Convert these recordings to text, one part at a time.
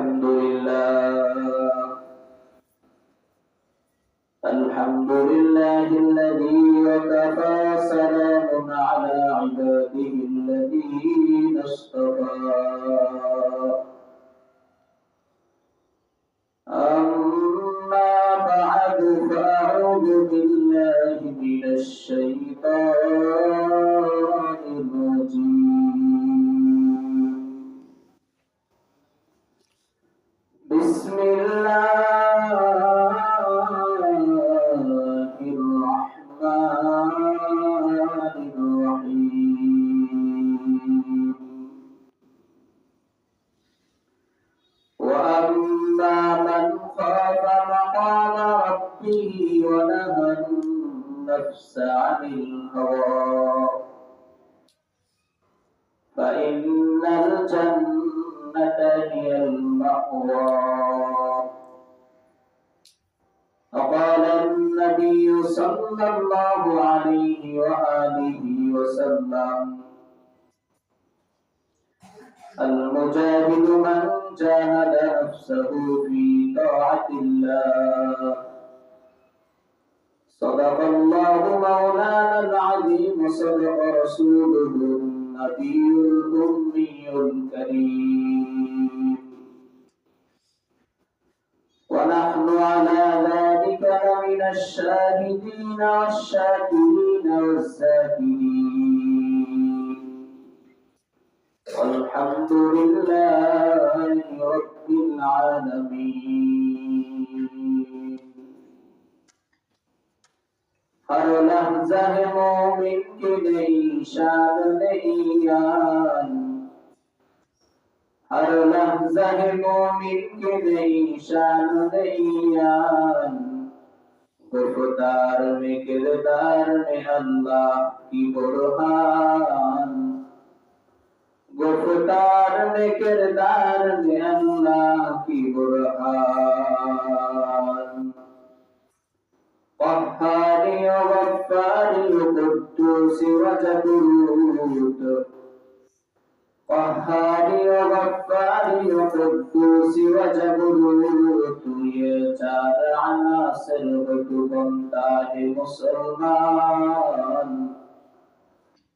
الحمد لله. الحمد لله الذي وكفى سلام على عباده الذين اصطفى. ونهى النفس عن الهوى فإن الجنة هي المأوى وقال النبي صلى الله عليه وآله وسلم المجاهد من جاهد نفسه في طاعة الله صدق الله مولانا العظيم وصدق رسوله النبي الأمي الكريم. ونحن على ذلك لمن الشاهدين والشاكرين والذاكرين والحمد لله رب العالمين. ہر لحظہ مومن کی نہیں شاد نہیں آئی ہر لحظہ مومن کی نہیں شاد نہیں آئی گفتار میں کردار میں اللہ کی برہان گفتار میں کردار میں اللہ کی برہان غفار وغفار قدوس وجبروت قهار وغفار قدوس وجبروت يا چار عناصر ہو بنتا ہے مسلمان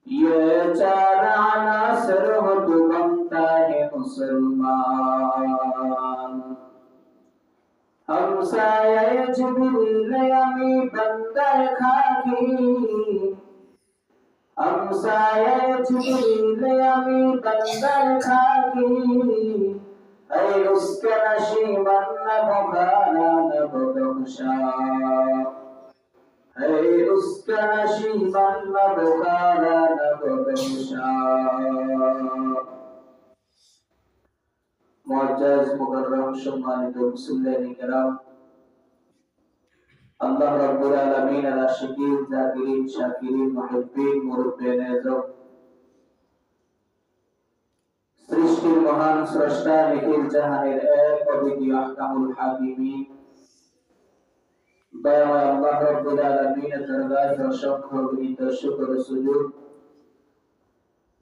یہ چار عناصر ہو بنتا ہے مسلمان হামসায় জিবরিলে আমি বন্দর খাকি হামসায় জিবরিলে আমি বন্দর খাকি اے رسک نشیمن بخارا نبدخشا اے رسک نشیمن بخارا نبدخشا معجز مكرم شمانت مسلم كرام. الله رب العالمين على شكيل ذاكرين شاكرين محبين مربين ذوق سرشتي مهان سرشتا لكل جهان الأيل وبدي أحكم الحاكمين. بيا الله رب العالمين ترغاز وشكر وبدي تشكر سجود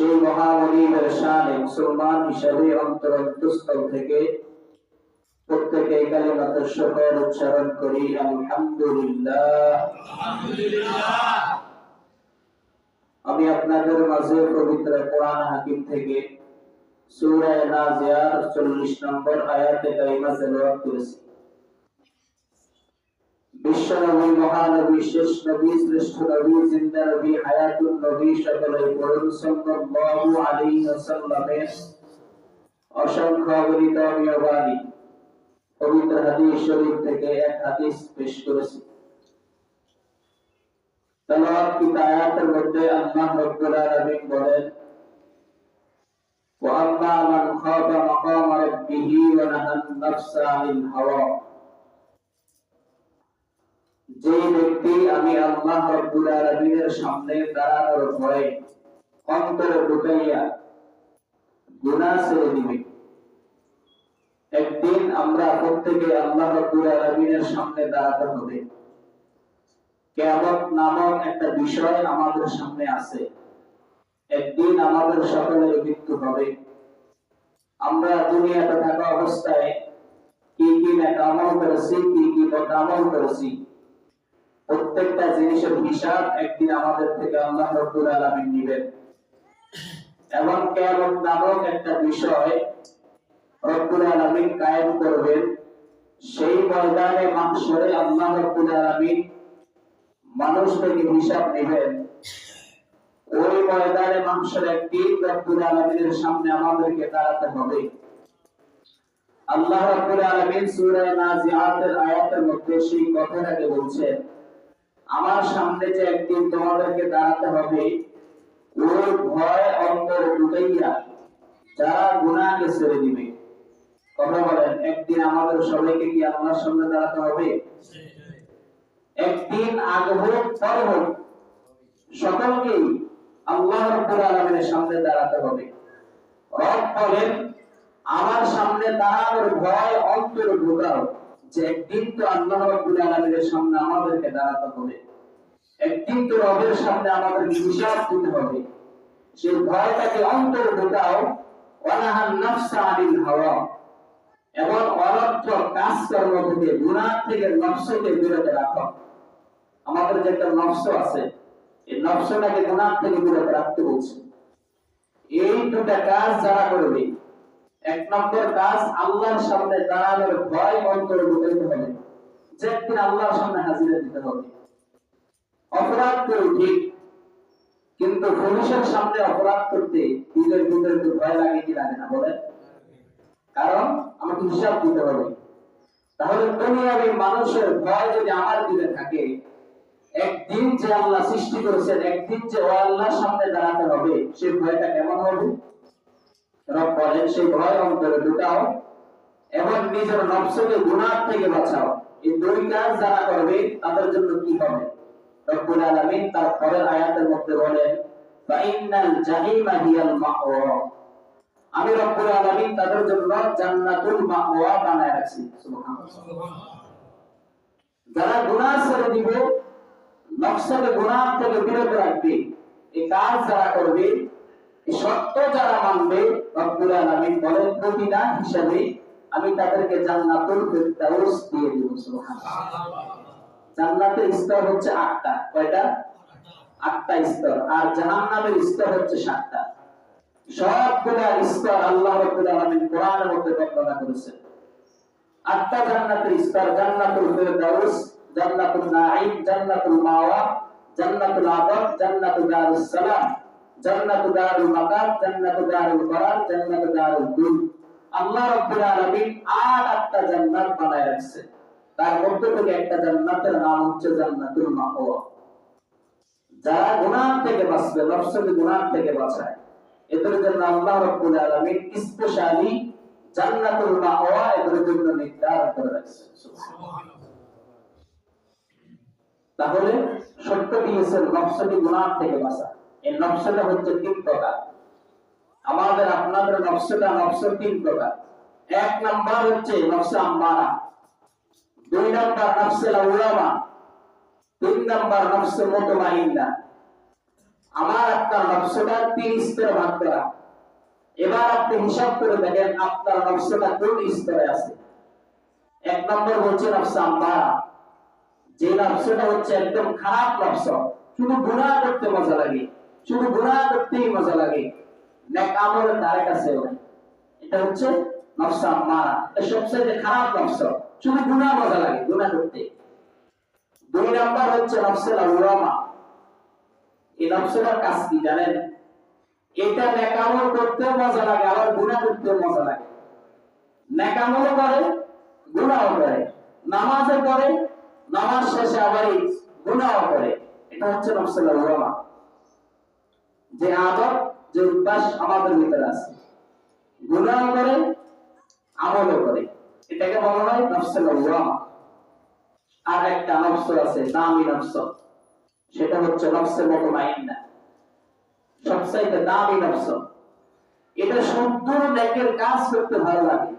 সেই মহামনিমের শানে মুসলমান হিসাবে অন্তর অন্তরস্থল থেকে প্রত্যেকে কালিমাত শুকর উচ্চারণ করি আলহামদুলিল্লাহ। আমি আপনাদের মাঝে পবিত্র কোরআন হাকিম থেকে সূরা নাজিয়ার 40 নম্বর আয়াতে কারিমা তেলাওয়াত করেছি। বিশ্বনবী মহানবী শেষ নবী শ্রেষ্ঠ নবী জিন্দা নবী হায়াতুন নবী সকলে পড়ুন সাল্লাল্লাহু আলাইহি ওয়াসাল্লামের অসংখ্য অগণিত অমীয় বাণী পবিত্র হাদিস শরীফ থেকে এক হাদিস পেশ করেছি তেলাওয়াত কি আয়াতের মধ্যে আল্লাহ রাব্বুল আলামিন বলেন وأما من خاف مقام ربه ونهى النفس عن الهوى যে ব্যক্তি আমি আল্লাহ রব্বুল আলামিনের সামনে দাঁড়ানোর ভয়ে অন্তরে ঢুকাইয়া গুনাহ ছেড়ে দিবে। একদিন আমরা প্রত্যেকে আল্লাহ রব্বুল আলামিনের সামনে দাঁড়াতে হবে। কিয়ামত নামক একটা বিষয় আমাদের সামনে আছে। একদিন আমাদের সকলের মৃত্যু হবে। আমরা দুনিয়াতে থাকা অবস্থায় কি কি নেক আমল করেছি, কি কি বদ আমল করেছি প্রত্যেকটা জিনিসের হিসাব একদিন আমাদের থেকে আল্লাহ রব্বুল আলামিন নেবেন। এবং কিয়ামত নামক একটা বিষয় রব্বুল আলামিন কায়েম করবেন। সেই ময়দানে মাহশরে আল্লাহ রব্বুল আলামিন মানুষ থেকে হিসাব নেবেন। ওই ময়দানে মাহশরে একদিন রব্বুল আলামিনের সামনে আমাদেরকে দাঁড়াতে হবে। আল্লাহ রাব্বুল আলামিন সূরা নাজিআতের আয়াতের মধ্যে সেই কথাটাকে বলছেন আমার সামনে যে একদিন তোমাদেরকে দাঁড়াতে হবে ওর ভয় অন্তর ঢুকাইয়া যারা গুনাহকে ছেড়ে দিবে। কথা বলেন, একদিন আমাদের সবাইকে কি আল্লাহর সামনে দাঁড়াতে হবে? একদিন আগে হোক, পরে হোক, সকলকেই আল্লাহ রাব্বুল আলামিনের সামনে দাঁড়াতে হবে। রব বলেন, আমার সামনে দাঁড়ানোর ভয় অন্তর ঢোকাও যে একদিন তো আল্লাহ রাব্বুল আলামিনের সামনে আমাদেরকে দাঁড়াতে হবে। একদিন তো রবের সামনে আমাদের হিসাব দিতে হবে। সেই ভয়টাকে অন্তর ঢোকাও নাফসা আনিল হাওয়া। এবং অনর্থক কাজকর্ম থেকে, গুনাহ থেকে নফসকে রাখো। আমাদের যে একটা নফস আছে, এই নফসটাকে গুনাহ থেকে রাখতে বলছে। এই দুটা কাজ যারা করবে এক নম্বর কাজ আল্লাহর সামনে দাঁড়ানোর ভয় অন্তরে ঢুকাইতে হবে। যে একদিন আল্লাহর সামনে হাজিরা দিতে হবে। অপরাধ করে ঠিক, কিন্তু পুলিশের সামনে অপরাধ করতে দিলের ভিতরে একটু ভয় লাগে কি লাগে না, বলেন। কারণ আমাকে হিসাব দিতে হবে। তাহলে দুনিয়াবি মানুষের ভয় যদি আমার দিলে থাকে, একদিন যে আল্লাহ সৃষ্টি করেছেন, একদিন যে ও আল্লাহর সামনে দাঁড়াতে হবে সেই ভয়টা কেমন হবে? রব সেই ভয় অন্তরে ঢুকাও এবং নিজের নফসকে গুনাহ থেকে বাঁচাও। এই দুই কাজ যারা করবে, তাদের জন্য কি হবে? রব্বুল আলামিন তার পরের আয়াতের মধ্যে বলেন, ফাইনাল জাহিমা হিয়াল মাওয়া। আমি রব্বুল আলামিন তাদের জন্য জান্নাতুল মাওয়া বানায় রাখছি। যারা গুনাহ ছেড়ে দিবে, নফসকে গুনাহ থেকে বিরত রাখবে। এই কাজ যারা করবে সত্য যারা মানবে, রব্বুল আলামিন বলেন প্রতিদান হিসাবে আমি তাদেরকে জান্নাতুল ফিরদাউস দিয়ে দেব জান্নাতের স্তর হচ্ছে আটটা। কয়টা? আটটা স্তর। আর জাহান্নামের স্তর হচ্ছে সাতটা। সবগুলা স্তর আল্লাহ রাব্বুল আলামিন কোরআনের মধ্যে বর্ণনা করেছেন। আটটা জান্নাতের স্তর, জান্নাতুল ফিরদাউস, জান্নাতুল নাঈম, জান্নাতুল মাওয়া, জান্নাতুল আদব জান্নাতুল দারুস সালাম। জান্নাতুল দারুল মাকাম জান্নাতুল দারুল করার জান্নাতুল দারুল আল্লাহ রাব্বুল আলামিন আট আটটা জান্নাত বানায় রাখছেন তার মধ্যে থেকে একটা জান্নাতের নাম হচ্ছে জান্নাতুল যারা গুনাহ থেকে বাঁচবে নফসকে গুনাহ থেকে বাঁচায়, এদের জন্য আল্লাহ রাব্বুল আলামিন স্পেশালি জান্নাতুল মাওয়া এদের জন্য নির্ধারণ করে রাখছেন তাহলে সত্য দিয়েছেন নফসকে গুনাহ থেকে বাঁচা। এই নফসটা হচ্ছে তিন প্রকার। আমাদের, আপনাদের নফসটা নফস তিন প্রকার। এক নাম্বার হচ্ছে নকশা আম্মারা। দুই নাম্বার নফসে লাউলামা তিন নাম্বার নফসে মুতমাইন্না আমার আপনার নফসটা তিন স্তরে ভাগ করা। এবার আপনি হিসাব করে দেখেন আপনার নফসটা কোন স্তরে আছে। এক নম্বর হচ্ছে নকশা আম্মারা। যে নফসটা হচ্ছে একদম খারাপ নফস। শুধু গুনাহ করতে মজা লাগে। শুধু গুনাহ করতেই মজা লাগে। নেক আমলের ধারে কাছে এটা হচ্ছে এটা সবচেয়ে খারাপ নফস। শুধু মজা লাগে করতে। দুই নাম্বার হচ্ছে নফসে লাউরামা এই কাজ কি জানেন? এটা নেকামল করতে মজা লাগে, আবার গুনাহ করতে মজা লাগে। নেকামল করে গুনাহ করে। নামাজে করে, নামাজ শেষে আবার গুনাহ করে। এটা হচ্ছে নফসে লাউরামা যে আদত যে উদ্দাস আমাদের ভিতরে আছে। গুনাহ করে, আমলও করে। এটাকে বলা হয় নফসে আর একটা নফস আছে, দামি নফস। সেটা হচ্ছে নফসের মতো মাইন্না সবচাইতে দামি নফস। এটা শুদ্ধ নেকের কাজ করতে ভালো লাগে।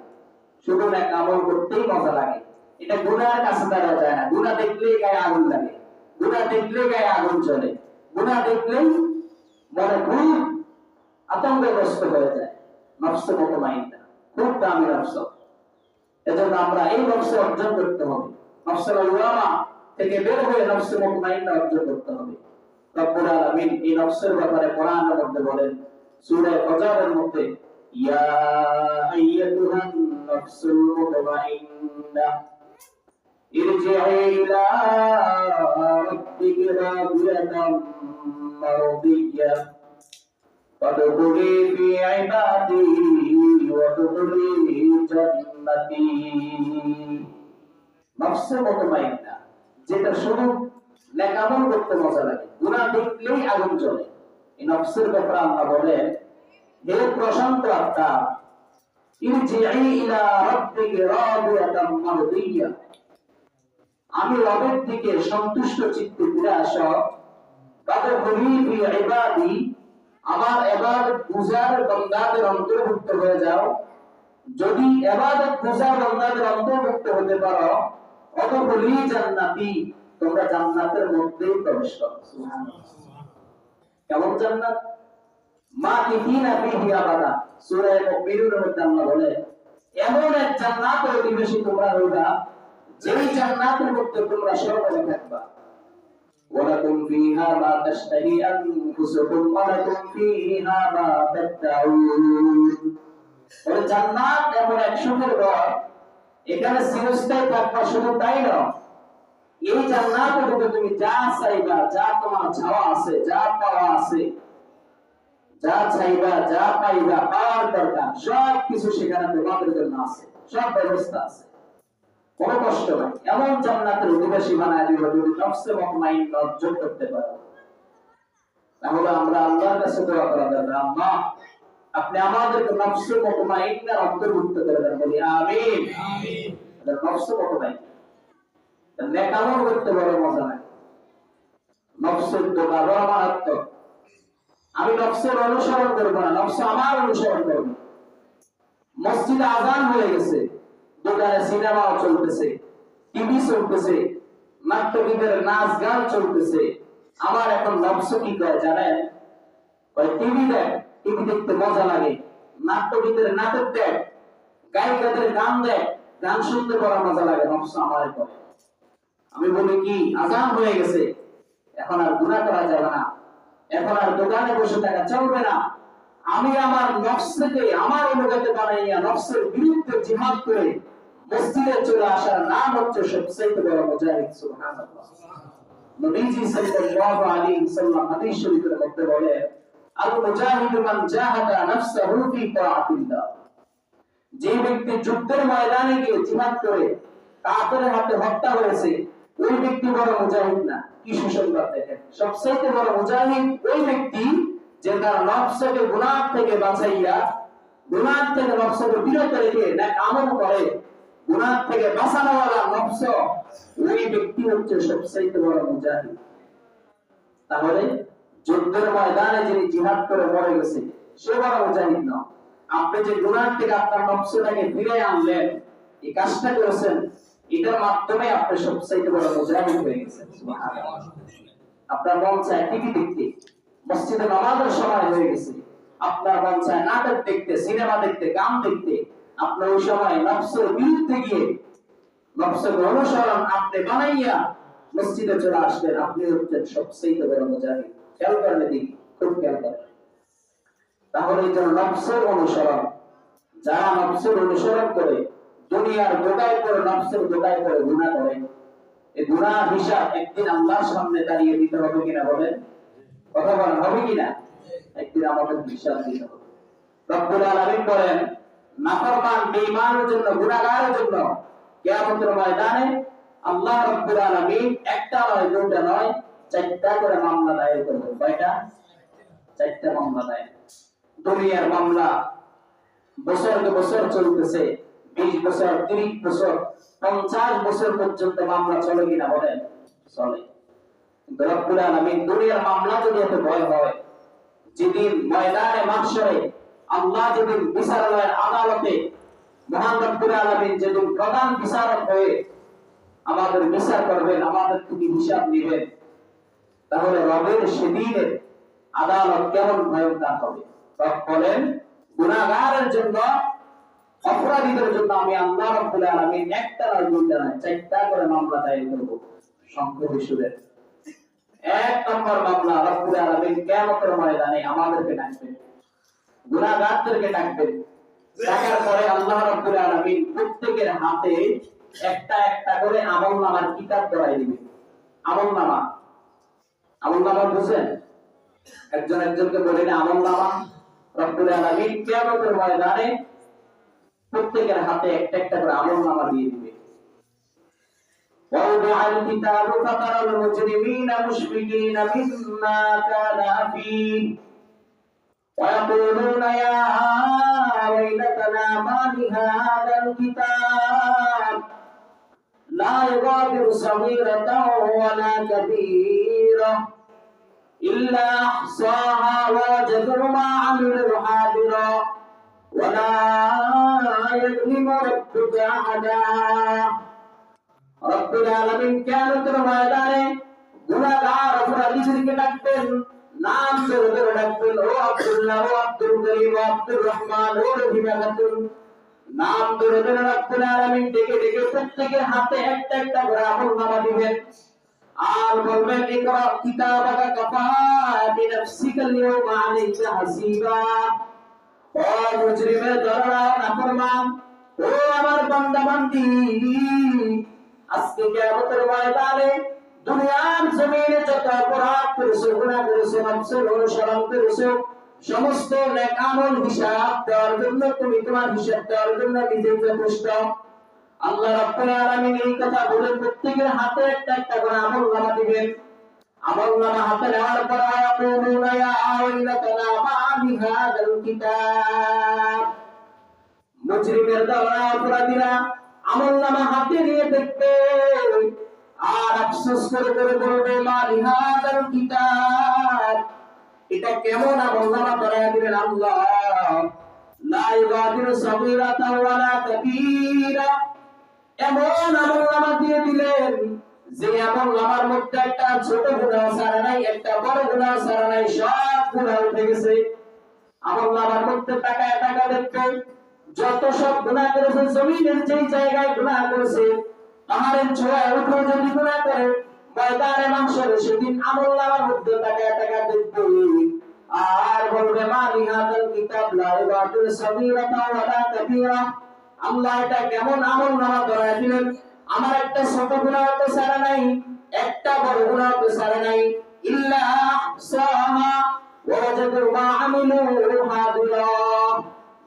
শুধু নেক আমল করতেই মজা লাগে। এটা গুনার কাছে দাঁড়া যায় না। গুনাহ দেখলেই গায়ে আগুন লাগে। গুনাহ দেখলেই গায়ে আগুন চলে গুনাহ দেখলেই মনে খুব আতঙ্কগ্রস্ত হয়ে যায়, নফসের মতো মাইন্ডটা। খুব দামি নফস। এজন্য আমরা এই নফসে অর্জন করতে হবে। নফসের আল্লামা থেকে বের হয়ে নফসের মতো মাইন্ডটা অর্জন করতে হবে। রব্বুল আলামিন এই নফসের ব্যাপারে কোরআনের মধ্যে বলেন, সূরা ফজরের মধ্যে, ইয়া আইয়াতুহান নাফসুল মুতমাইন্নাহ ارجعي إلى ربك راضية مرضية فادخلي في عبادي وادخلي جنتي নফসে মুতমাইন্না যেটা শুধু নেকামল করতে মজা লাগে গুনাহ দেখলেই আগুন জ্বলে এই নফসের ব্যাপারে আল্লাহ বলেন হে প্রশান্ত আত্মা ইরজিই ইলা রাব্বিকি রাদিয়াতাম মারদিয়া আমি রবের দিকে সন্তুষ্ট চিত্তে ফিরে আস। তাদের হরিফি ইবাদি, আমার এবাদত গুজার বান্দাদের অন্তর্ভুক্ত হয়ে যাও। যদি এবাদত গুজার বান্দাদের অন্তর্ভুক্ত হতে পারো অত বলি জান্নাতি, তোমরা জান্নাতের মধ্যেই প্রবেশ করো। কেমন জান্নাত? মা কিফিনা ফিহি আবাদা, সূরা মুমিনুনের মধ্যে বলে, এমন এক জান্নাতের অধিবাসী তোমরা হইবা যেই জান্নাতের মধ্যে তোমরা সর্বদা থাকবা ولكم فيها ما تشتهي أنفسكم ولكم فيها ما تدعون ওই জান্নাত এমন এক সুখের ঘর এখানে চিরস্থায়ী থাকবা শুধু তাই নয় এই জান্নাতের মধ্যে তুমি যা চাইবা যা তোমার চাওয়া আছে যা পাওয়া আছে যা চাইবা যা পাইবা পাওয়ার দরকার সব কিছু সেখানে তোমাদের জন্য আছে সব ব্যবস্থা আছে কোনো কষ্ট নাই। এমন জান্নাতের অধিবাসী বানায় দিব যদি নফসে মুতমাইন অর্জন করতে পারো। তাহলে আমরা আল্লাহর কাছে দোয়া করা দরকার। আল্লাহ আপনি আমাদেরকে নফসে মুতমাইনের অন্তর্ভুক্ত করে দেন। বলি আমিন। আমিন। নফসে মুতমাইন। নেকামল করতে বড় মজা নাই। নফসের দোকা বড় মারাত্মক। আমি নফসের অনুসরণ করব না নফস আমার অনুসরণ করব। মসজিদে আজান হয়ে গেছে। দোকানে সিনেমাও চলতেছে, টিভি চলতেছে, নাট্যগীতের নাচ গান চলতেছে। আমার এখন নফস কি করে জানেন? টিভি দেখ, টিভি দেখতে মজা লাগে, নাট্যগীতের নাটক দেখ, গায়িকাদের গান দেখ, গান শুনতে বড় মজা লাগে নফস আমার করে আমি বলি কি, আজান হয়ে গেছে, এখন আর গুণা করা যাবে না। এখন আর দোকানে বসে থাকা চলবে না। আমি আমার নফসকে, আমার অনুগত বানাইয়া নফসের বিরুদ্ধে জিহাদ করে মসজিদে চলে আসার নাম হচ্ছে সবচেয়ে বড় মুজাহিদ যে ব্যক্তি যুদ্ধের ময়দানে গিয়ে জিহাদ করে হাতে হত্যা হয়েছে, ওই ব্যক্তি বড় মুজাহিদ না। কি সুসংবাদ দেখেন? সবচেয়ে বড় মুজাহিদ ওই ব্যক্তি যে তার নফসকে থেকে বাঁচাইয়া থেকে নফসকে বিরত রেখে আমল করে থেকে নফস ওই ব্যক্তি হচ্ছে সবচেয়ে বড় মুজাহিদ। তাহলে যুদ্ধের ময়দানে যিনি জিহাদ করে মরে গেছে, সে বড় মুজাহিদ না। আপনি যে গুনাহ থেকে আপনার নফসটাকে ফিরে আনলেন, এই কাজটা করেছেন, এটার মাধ্যমে আপনি সবচেয়ে বড় মুজাহিদ হয়ে গেছেন আপনার মন চায় টিভি দেখতে? মসজিদে নামাজের সময় হয়ে গেছে। আপনার মন চায় নাটক দেখতে, সিনেমা দেখতে, গান দেখতে আপনার ওই সময় নফসের বিরুদ্ধে গিয়ে নফসের অনুসরণ আপনি বানাইয়া মসজিদে চলে আসবেন আপনি হচ্ছেন সবচেয়ে বড় মুজাহিদ। খেয়াল করেন এদিকে, খুব খেয়াল করেন। তাহলে এই জন্য নফসের অনুসরণ, যারা নফসের অনুসরণ করে, দুনিয়ার দোকায় করে, নফসের দোকায় করে গুণা করে, এই গুণা হিসাব একদিন আল্লাহর সামনে দাঁড়িয়ে দিতে হবে কিনা বলেন? কথা বলেন, হবে কিনা? আমাদের হিসাব দিতে হবে। রব্বুল আলামিন বলেন, নাফরমান বেঈমানের জন্য, গুনাহগারের জন্য কিয়ামতের ময়দানে আল্লাহ রব্বুল আলামিন একটা নয় দুটা নয়, চারটা করে মামলা দায়ের করবে কয়টা? চারটা মামলা দায়ের। দুনিয়ার মামলা বছরকে বছর চলতেছে, বিশ বছর, তিরিশ বছর, পঞ্চাশ বছর পর্যন্ত মামলা চলে কিনা বলেন? চলে। রব্বুল আলামিন দুনিয়ার মামলা যদি এত ভয় হয়। যেদিন ময়দানে, মাহশরে আল্লাহ যেদিন বিচারালয়ের আদালতে মহান রব্বুল আলামিন যেদিন প্রধান বিচারক হয়ে আমাদের বিচার করবেন, আমাদের থেকে হিসাব নেবেন, তাহলে রবের সেদিনের আদালত কেমন ভয়ঙ্কর হবে? রব বলেন, গুনাহগারের জন্য, অপরাধীদের জন্য আমি আল্লাহ রব্বুল আলামিন একটা নয় দুইটা নয় চারটা করে মামলা দায়ের করব। শুনেন এক নম্বর মামলা রব্বুল আলামিন কিয়ামতের ময়দানে আমাদেরকে গুনাহগারদেরকে ডাকার পরে আল্লাহ রাব্বুল আলামিন প্রত্যেকের হাতে একটা একটা করে কিতাব দিবে। বুঝেন একজন একজনকে বলে না আমলনামা রব্বুল আলামিন কিয়ামতের ময়দানে প্রত্যেকের হাতে একটা একটা করে আমলনামা দিয়ে দিবে। ووضع الكتاب فترى المجرمين مشفقين مما كان فيه. ويقولون يا ويلتنا ما لهذا الكتاب. لا يغادر صغيرة ولا كبيرة. إلا أحصاها ووجدوا ما عملوا حاضرا ولا يظلم ربك أحدا. রব্বুল আলামিন কিয়ামতের ময়দানে গুনাহগার অপরাধীদেরকে ডাকবেন, নাম ধরে ধরে ডাকবেন, ও আব্দুল্লাহ, ও আব্দুল করিম ও আব্দুর রহমান, ও রহিমা খাতুন নাম ধরে ধরে রব্বুল আলামিন ডেকে ডেকে প্রত্যেকের হাতে একটা একটা করে আমলনামা দিবেন। আর বলবেন, ইকরা কিতাবাকা কাফা বিনাফসিকা আল-ইয়াওমা আলাইকা হাসিবা। ও মুজরিমের দররা নাফরমান, ও আমার বান্দা বান্দি আজকে কিয়ামতের ময়দানে দুনিয়ার জমিনে যত অপরাধ করেছ, গুনাহ করেছ নফসের অনুসরণ করেছ, সমস্ত নেক আমল হিসাব দেওয়ার জন্য, তুমি তোমার হিসাব দেওয়ার জন্য নিজে যথেষ্ট। আল্লাহ রাব্বুল আলামিন এই কথা বলে প্রত্যেকের হাতে একটা একটা করে আমল নামা দিবেন। আমল নামা হাতে নেওয়ার পর আয়াকুলুনা ইয়া আওয়াইলাতানা মা বিহাদাল কিতাব। মুজরিমের দ্বারা অপরাধীরা আমল নামা হাতে নিয়ে দেখবে আর আফসোস করে করে বলবে কিতাব। এটা কেমন আমল নামা করায় দিলেন আল্লাহ। লা এমন আমল নামা দিয়ে দিলেন যে আমল নামার মধ্যে একটা ছোট গুনাহ সারা নাই, একটা বড় গুনাহ সারা নাই, সব গুনাহ উঠে গেছে। আমল নামার মধ্যে টাকায় টাকা দেখবে যত সব গুনাহ করেছে, জমিনের যেই জায়গায় গুনাহ করেছে, পাহাড়ের ছোঁয়ায় উঠে যদি গুনাহ করে, ময়দানে মাংসরে সেদিন আমল নামার মধ্যে টাকায় টাকা দেখবে, আর বলবে, মা লিহাদাল কিতাব লা ইবাদুল সাগীরাতা ওয়ালা কাবীরা। আল্লাহ এটা কেমন আমল নামা ধরায় দিলেন। আমার একটা ছোট গুনাহ তো সারা নাই, একটা বড় গুনাহ তো সারা নাই। ইল্লা সাহা ওয়াজাদু মা আমিলু হাদিরা।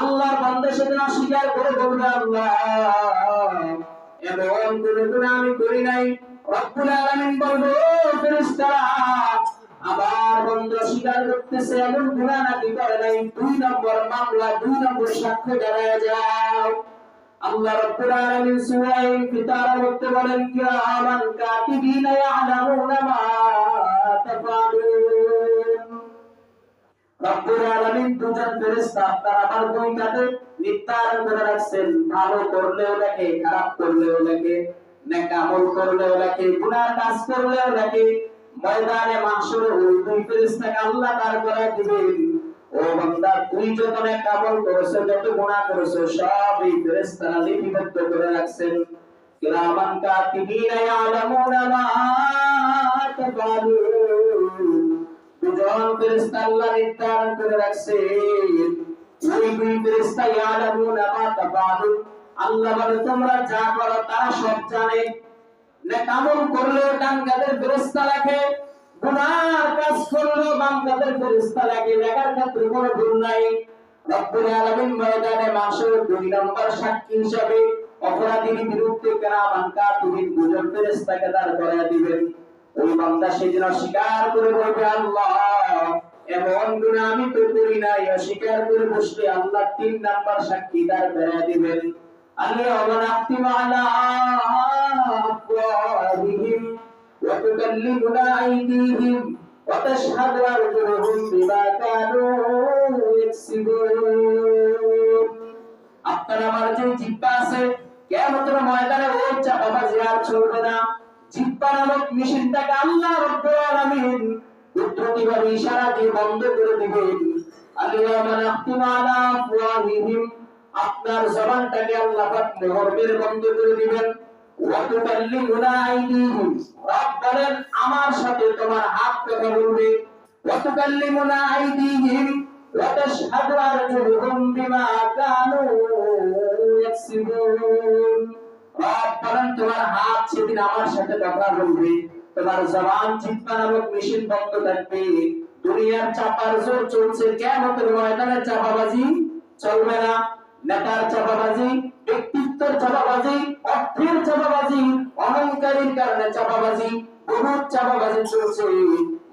আল্লাহর বান্দা সেদিন অস্বীকার করে বলবে, আল্লাহ, এমন কোন গুনাহ আমি করি নাই। রব্বুল আলামিন বলবে ফেরেশতারা আবার বন্ধ স্বীকার করতেছে, এমন গুণা নাকি করে নাই। দুই নম্বর মামলা, দুই নম্বর সাক্ষ্য দাঁড়ায় যাও। আল্লাহ রাব্বুল আলামিন সূরা ইনফিতার মধ্যে বলেন কিরামান কাতিবিনা ইয়ালামুনা মা তাফালুন। রব্বুল আলামিন দুজন ফেরেশতা তারা আমার বইটাতে নির্ধারণ করে রাখছেন। ভালো করলেও লেখে, খারাপ করলেও লেখে নেক আমল করলেও লেখে, গুনাহ কাজ করলেও লেখে। ময়দানে মাহশরে ওই দুই দুজন ফেরেশতা আল্লাহ নির্ধারণ করে রাখছেন ওই দুই ফেরেশতা আল্লাহ বলে, তোমরা যা করো তারা সব জানে। করলেও ফেরেশতা গুনার কাজ করলেও ফেরেশতা লেখে লেখার ক্ষেত্রে কোনো ভুল নাই। রব্বুল আলামিন ময়দানে দুই নম্বর সাক্ষী হিসাবে অপরাধীর বিরুদ্ধে কেরামান কাতিবিন দুজন ফেরেশতাকে দাঁড় করায় দিবেন। ওই বান্দা সেদিন অস্বীকার করে বলবে আল্লাহ এমন গুণ আমি তো করি নাই অস্বীকার করে বসলে আল্লাহ তিন নাম্বার সাক্ষী দাঁড় করায় দিবেন اليوم نختم على أفواههم وتكلمنا أيديهم وتشهد أرجلهم بما كانوا يكسبون আপনার আমার যে জিব্বা আছে কেমতের ময়দানে ও চাপাবাজি আর চলবে না জিব্বা নামক মেশিনটাকে আল্লাহ রব্বুল আলামিন কুদরতিভাবে ইশারা দিয়ে বন্ধ করে দিবেন। আলিয়ামা নাখতিমু আলা আপনার জবানটাকে আল্লাহ পাক মোহর বন্ধ করে দিবেন। আমার সাথে তোমার হাত কথা বলবে। ওয়া তুকাল্লিমুনা আইদিহিম। আরজুলুহুম বিমা কানু ইয়াকসিবুন। রব তোমার হাত সেদিন আমার সাথে কথা বলবে তোমার জবান নামক মেশিন বন্ধ থাকবে। দুনিয়ার চাপার জোর চলছে। কেমতের ময়দানে চাপাবাজি চলবে না। নেতার চাপাবাজি, ব্যক্তিত্বের চাপাবাজি, অর্থের চাপাবাজি, অহংকারীর কারণে চাপাবাজি, বহুত চাপাবাজি চলছে।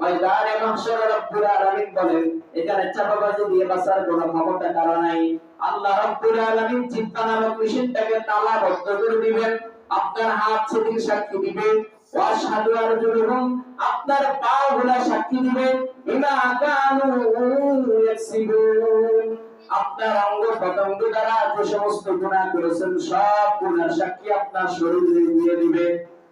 ময়দানে মাহশারে রব্বুল আলামিন বলেন, এখানে চাপাবাজি দিয়ে বাঁচার কোনো ক্ষমতা কারণ নাই। আল্লাহ রব্বুল আলামিন জিহ্বা নামক মেশিনটাকে তালাবদ্ধ করে দিবেন, আপনার হাত সেদিন সাক্ষী দিবে। ওয়াশহাদু আরজুলুহুম, আপনার পাও গুলা সাক্ষী দিবে। বিমা কানু ইয়াকসিবুন। আপনার অঙ্গ প্রত্যঙ্গ দ্বারা যে সমস্ত গুনাহ করেছেন, সব গুনার সাক্ষী আপনার শরীরে দিয়ে দিবে।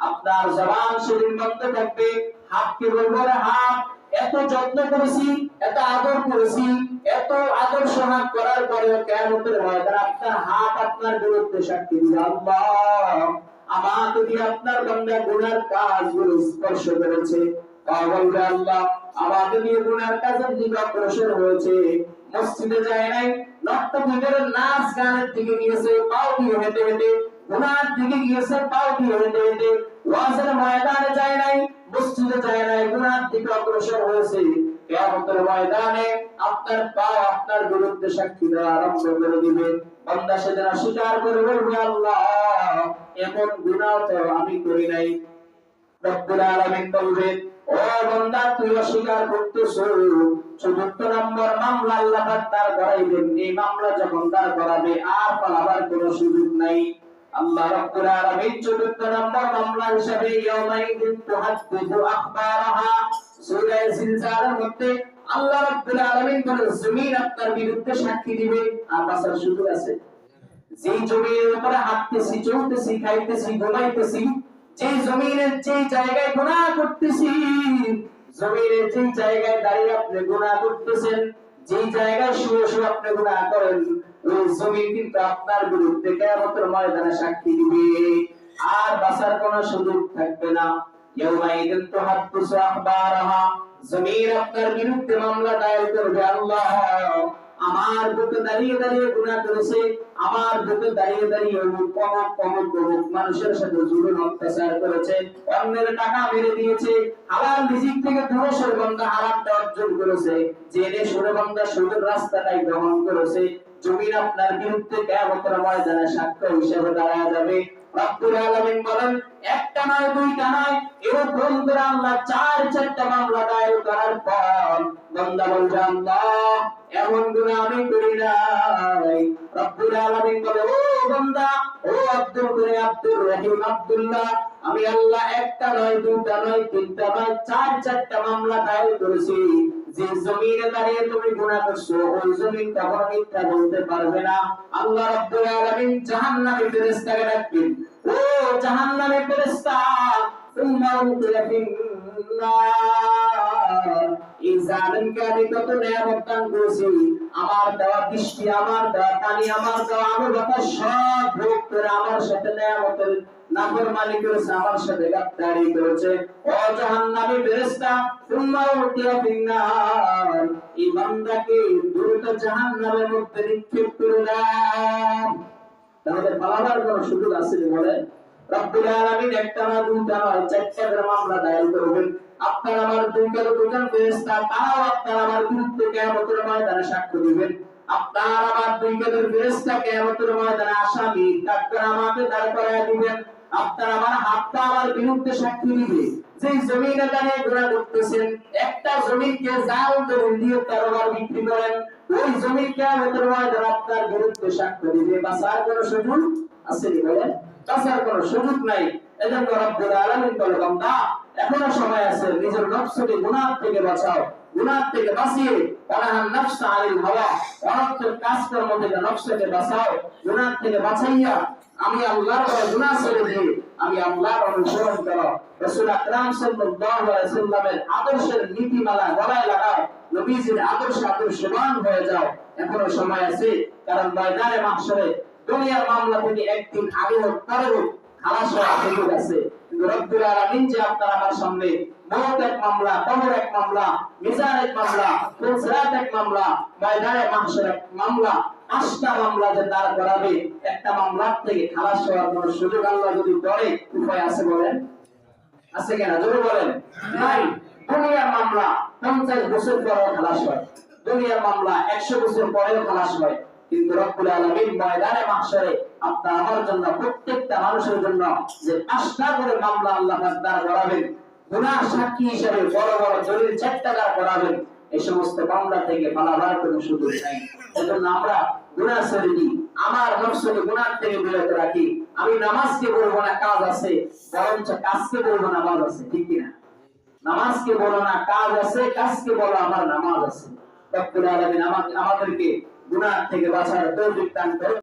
আপনার জবান সেদিন বন্ধ থাকবে। হাতকে বলব রে? হাত। এত যত্ন করেছি, এত আদর করেছি, এত আদর সোহাগ করার পরেও কেমতের ময়দান আপনার হাত আপনার বিরুদ্ধে সাক্ষী আমাকে দিয়ে আপনার বান্দা গুনার কাজগুলো স্পর্শ করেছে। আমাকে দিয়ে হয়েছে? মসজিদে যায় নাই নাচ গানের দিকে গিয়েছে, পাও দিয়ে হেঁটে হেঁটে। দিকে গিয়েছে, পাও দিয়ে হেঁটে হেঁটে। ময়দানে যায় নাই মসজিদে যায় নাই গুনার দিকে অগ্রসর হয়েছে। কিয়ামতের ময়দানে আপনার পা আপনার বিরুদ্ধে সাক্ষী দেওয়া আরম্ভ করে দিবে। বান্দা সেদিন অস্বীকার করে বলবে, আল্লাহ, এমন গুনাহ তো আমি করি নাই। রব্বুল আলামিন ও বান্দা, তুই অস্বীকার করতেছো। চতুর্থ নম্বর মামলা আল্লাহ দাঁড় করাইবেন। এই মামলা যখন দাঁড় করাবে, আর পালাবার কোনো সুযোগ নাই। সাক্ষী দিবে। আর আছে। যেই জমির উপরে হাঁটতেছি, চলতেছি, খাইতেছি, ঘুমাইতেছি যে জমিনের যে জায়গায় করতেছি, জমিনের যে জায়গায় দাঁড়িয়ে আপনি করতেছেন যে জায়গায় শুয়ে শুয়ে আপনি করেন ওই জমি কিন্তু আপনার বিরুদ্ধে কিয়ামতের ময়দানে সাক্ষী দিবে। আর বাঁচার কোনো সুযোগ থাকবে না। ইয়াউমাইদিন জমির আপনার বিরুদ্ধে মামলা দায়ের করবে আল্লাহ। আমার বুকে দাঁড়িয়ে দাঁড়িয়ে গুনাহ করেছে। আমার বুকে দাঁড়িয়ে দাঁড়িয়ে মানুষের সাথে অত্যাচার করেছে। অন্যের টাকা মেরে দিয়েছে। হালাল রিজিক থেকে দূরে সরে বান্দা হারামটা অর্জন করেছে। জেনে সরে বান্দা সুদের রাস্তাটাই গ্রহণ করেছে। জমির আপনার বিরুদ্ধে কিয়ামতের ময়দানে সাক্ষ্য হিসেবে দাঁড়ায় যাবে। রব্বুল আলামিন বলেন, একটা নয়, দুইটা নয় এরকম করে আল্লাহ চার, চারটা মামলা দায়ের করার পর বান্দা আল্লাহ, এমন গুনাহ আমি করি নাই। রব্বুল আলামিন বলে, ও বান্দা, ও আব্দুল করে আব্দুর রহিম আব্দুল্লাহ আমি আল্লাহ একটা নয় দুটা নয়, তিনটা নয়, চার, চারটা মামলা দায়ের করেছি। যে জমিনে দাঁড়িয়ে তুমি গুনাহ করছ, ওই জমিন কখনো মিথ্যা বলতে পারবে না। আল্লাহ রাব্বুল আলামিন জাহান্নামী ফেরেশতাকে ডাকবেন। ও নিয়ামত দান করেছি। আমার দেওয়া আমার দেওয়া আমার সাথে নিয়ামতের নাফরমানি করেছে আমার সাথে গাদ্দারি করেছে। ও জাহান্নামী ফেরেশতা সুম্মা উলকিয়া ফিন্নার। বান্দাকে দ্রুত জাহান্নামের মধ্যে নিক্ষেপ করে দাও। তাহলে পালাবার কোন সুযোগ আছে বলে, রব্বুল আলামিন একটা না দুইটা নয়, চারটা করে মামলা দায়ের করবেন। আপনার আমার দুই কালো দুজন ফেরেশতা, তারাও আপনার আমার বিরুদ্ধে কিয়ামতের ময়দানে সাক্ষ্য দিবেন। আপনার আমার দুই কালো ফেরেশতা কিয়ামতের ময়দানে আসামি কাকরা আমাকে দাঁড় করায় দিবেন। আপনার আমার হাতটা আমার বিরুদ্ধে সাক্ষী দিবে। যে দাঁড়িয়ে গুণা করতেছেন, একটা জমিকে জাল দলিল দিয়ে তেরোবার বিক্রি করেন, ওই জমিকে আপনার বিরুদ্ধে সাক্ষ্য দিবে। কোনো সুযোগ আছে কোনো সুযোগ নাই। আলামিন এখনও সময় আছে, নিজের নফসকে গুনাহ থেকে বাঁচাও। গুনাহ থেকে বাঁচিয়ে ওয়ানাহান নাফসা আনিল হাওয়া। অনর্থক কাজকর্ম থেকে নফসকে বাঁচাও। গুনাহ থেকে বাঁচাইয়া আমি আল্লাহর গুনাহ ছেড়ে দিয়ে আমি আল্লাহর অনুসরণ করো। রাসূল আকরাম সাল্লাল্লাহু আলাইহি সাল্লামের আদর্শের নীতিমালা গলায় লাগাও। নবীজির আদর্শ আদর্শবান হয়ে যাও। এখনও সময় আছে, কারণ ময়দানে মাহশরে দুনিয়ার মামলা থেকে একদিন আগে হোক, পরে হোক, খালাস হওয়া সুযোগ আছে। কিন্তু রব্বুল আলামিন যে আপনার আমার সামনে মৌত এক মামলা কবর এক মামলা, মিজান এক মামলা, ফুলসরাত এক মামলা, ময়দানে মাহশর এক মামলা পাঁচটা মামলা যে দাঁড় করাবে, একটা মামলার থেকে খালাস হওয়ার কোন সুযোগ আল্লাহ যদি করে, উপায় আছে বলেন? আছে কেনা? জোরে বলেন। নাই। দুনিয়ার মামলা পঞ্চাশ বছর পরেও খালাস হয়। দুনিয়ার মামলা একশো বছর পরেও খালাস হয়। কিন্তু রব্বুল আলামিন ময়দানে মাহশরে আপনার আমার জন্য, প্রত্যেকটা মানুষের জন্য যে পাঁচটা করে মামলা আল্লাহ দাঁড় করাবেন, গুনাহ সাক্ষী হিসেবে বড় বড় দলিল দাঁড় করাবেন এই সমস্ত মামলা থেকে পালাবার কোনো সুযোগ নাই। এজন্য আমরা গুণা ছেড়ে আমার নফসকে গুণার থেকে বিরত রাখি। আমি নামাজকে বলব না, কাজ আছে। বরঞ্চ কাজকে বলব, নামাজ আছে। ঠিক কিনা? নামাজকে বলো না, কাজ আছে। কাজকে বলো, আমার নামাজ আছে। আমাদেরকে গুনাহ থেকে বাঁচার তৌফিক দান করুন।